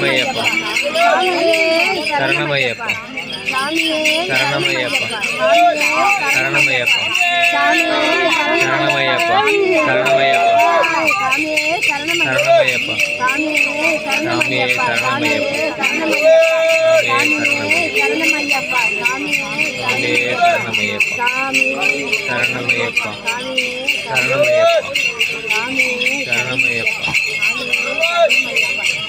சரணமையப்பா சரணமையப்பா சரணமையப்பா சரணமையப்பா சரணமையப்பா சரணமையப்பா சாமியே சரணமையப்பா சாமியே சரணமையப்பா சரணமையப்பா சரணமையப்பா சரணமையப்பா சரணமையப்பா சரண